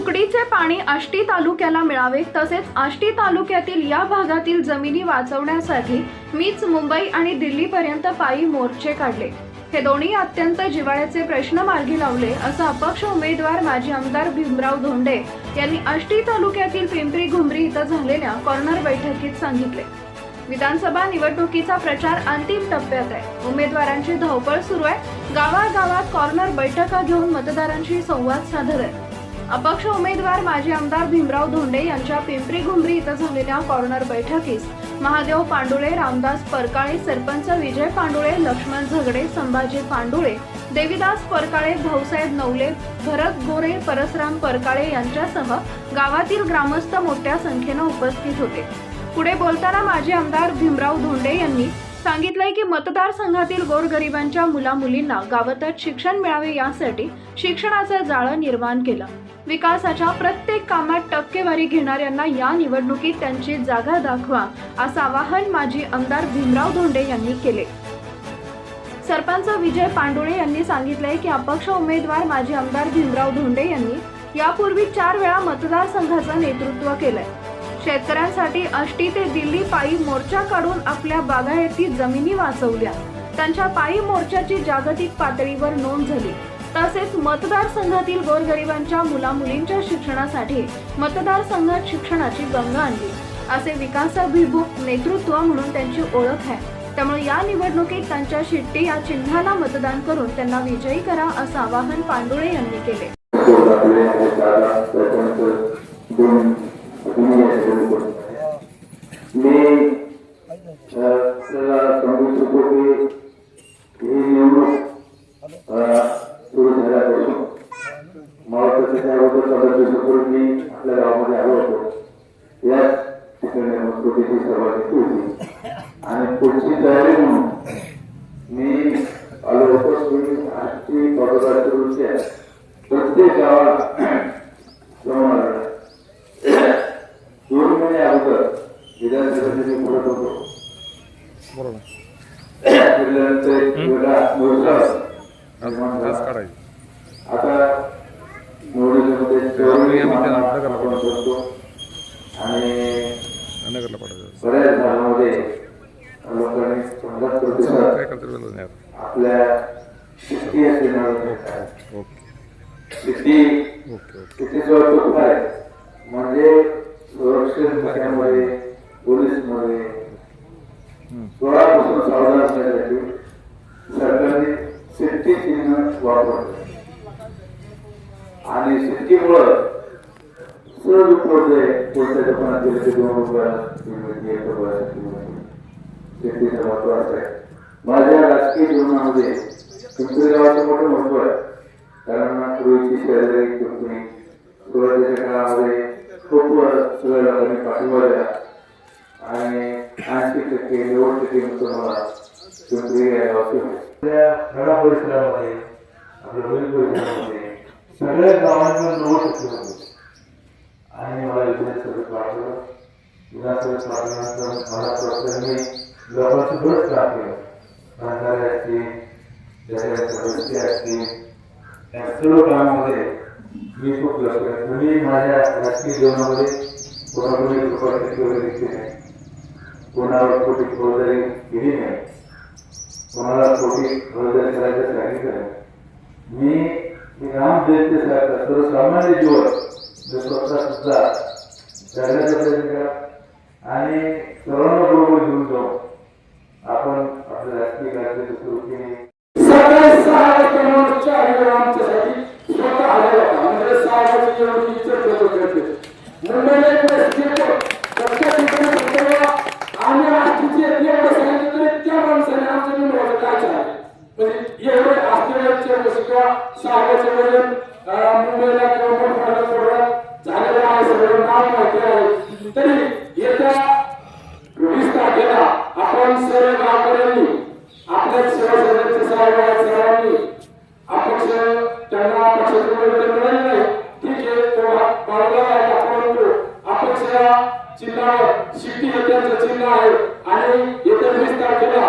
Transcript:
उकडीचे पाणी आष्टी तालुक्याला मिळावे तसेच आष्टी तालुक्यातील या भागातील जमिनी वाचवण्यासाठी मीच मुंबई आणि दिल्लीपर्यंत पायी मोर्चे काढले. हे दोन्ही अत्यंत जिव्हाळ्याचे प्रश्न मार्गी लावले असं अपक्ष उमेदवार माजी आमदार भीमराव धोंडे यांनी आष्टी तालुक्यातील पिंपरी घुमरी इथं झालेल्या कॉर्नर बैठकीत सांगितले. विधानसभा निवडणुकीचा प्रचार अंतिम टप्प्यात आहे. उमेदवारांची धावपळ सुरू आहे. गावागावात कॉर्नर बैठका घेऊन मतदारांशी संवाद साधत आहे. अपक्ष उमेदवार माजी आमदार भीमराव धोंडे यांच्या पिंपरी घुमरी इथं झालेल्या कॉर्नर बैठकीस महादेव पांडुळे रामदास परकाळे सरपंच विजय पांडुळे लक्ष्मण झगडे संभाजी पांडुळे देवीदास परकाळे भाऊसाहेब नवले भरत गोरे परसराम परकाळे यांच्यासह गावातील ग्रामस्थ मोठ्या संख्येनं उपस्थित होते. पुढे बोलताना माजी आमदार भीमराव धोंडे यांनी सांगितलंय की मतदारसंघातील गोरगरिबांच्या मुला मुलींना गावातच शिक्षण मिळावे यासाठी शिक्षणाचं जाळं निर्माण केलं. विकासाच्या प्रत्येक कामात टक्केवारी घेणाऱ्यांना या निवडणुकीत त्यांची जागा दाखवा असं आवाहन माजी आमदार भीमराव धोंडे यांनी केले. सरपंच विजय पांडुळे यांनी सांगितलंय की अपक्ष उमेदवार माजी आमदार भीमराव धोंडे यांनी यापूर्वी चार वेळा मतदारसंघाचं नेतृत्व केलंय. शेतकऱ्यांसाठी अष्टी ते दिल्ली पायी मोर्चा काढून आपल्या बागायती जमिनी वाचवल्या. त्यांच्या पायी मोर्चाची जागतिक पातळीवर नोंद झाली. तसेच मतदारसंघातील गोरगरिबांच्या मुलामुलींच्या शिक्षणासाठी मतदारसंघात शिक्षणाची गंगा आणली. असे विकासाभिमुख नेतृत्व म्हणून त्यांची ओळख आहे. त्यामुळे या निवडणुकीत त्यांच्या शिट्टी या चिन्हाला मतदान करून त्यांना विजयी करा असं आवाहन पांडुळे यांनी केले. तुम्ही मी अ, आपल्याला ही निवडणूक सुरू झाल्यापासून मला वाटतं त्या आपल्या गावामध्ये आलो होतो याच ठिकाणी मजबुतीची सर्वात होती आणि पुढची तयारी म्हणून मी आलो होतो स्वीट आजची मतदाराच्या दृष्ट्या प्रत्येक गावात जाऊन आलो दोन महिने अगोदर विधानसभेचे मी बोलत होतो जिल्ह्यानंतर एक वेगळा मोर्चा निर्माण आज झाला. काढायची आता करतो आणि बऱ्याच लोकांनी चांगला प्रतिसाद काय नाही आपल्या शिस्ती असलेल्या ओके म्हणजे संरक्षण खात्यामध्ये सोळा पासून साजरा असण्यासाठी सरकारने सेफ्टी चिन्ह वापरलं आणि शेतीमुळं सहज उपलब्ध आहे कोणत्या दुकानात गेले ते दोन रुपयाला तीन मिनिटे, एक महत्त्व असं आहे माझ्या राजकीय जीवनामध्ये पिंपरी गावाचं मोठं महत्त्व आहे कारण पूर्वीची शहरे पिंपरी सुरुवातीच्या काळामध्ये खूप सगळ्या लोकांनी पाठिंबा दिला आणि ऐंशी टक्के नव्वद टक्के मतं मला पिंपरी या गावाची होते त्या परिसरामध्ये आपल्या होईल परिसरामध्ये सगळ्या गावांना नव्वद टक्के होते आणि मला विधानसभेत पाठवलं विधानसभेत पाठवल्यानंतर मला प्रश्नांनी लोकांची बरंच काम केलं प्रांतारे असतील त्याच्या सदस्य असतील या सर्व कामामध्ये मी खूप लक्ष मी माझ्या राजकीय जीवनामध्ये कोणाकडे कृपा वगैरे घेतली नाही. कोणावर खोटी खबरदारी केली नाही? कोणाला खोटी खबरदारी करायचं सांगितलं नाही? मी मी राम जयंती सारखं सर्वसामान्य जीवन जो स्वतः सुद्धा जगण्याचा प्रयत्न करा आणि सर्वांना बरोबर घेऊन जाऊ आपण आपल्या राजकीय कार्याचे सुरू सगळे सहाय्यक मोर्चा आमच्यासाठी स्वतः आले होता. म्हणजे सहाय्याची निवडणुकीचे मुंबई म्हणजे एवढे आस्तीचे किंवा सहाय्याचे वजन मुंबईला किंवा मोठमोठ्या शहरात झालेलं आहे सगळं नाव माहिती आहे. तरी येत्या वीस तारखेला आपण सर्व गावकऱ्यांनी आपल्या शिवसेनेचे सर्व सर्वांनी अपक्ष त्यांना पक्षाचे उमेदवारी मिळाली नाही. ठीक आहे तो बाजूला परंतु अपक्ष शिट्टी हे त्यांचं चिन्ह आहे. आणि येत्या वीस तारखेला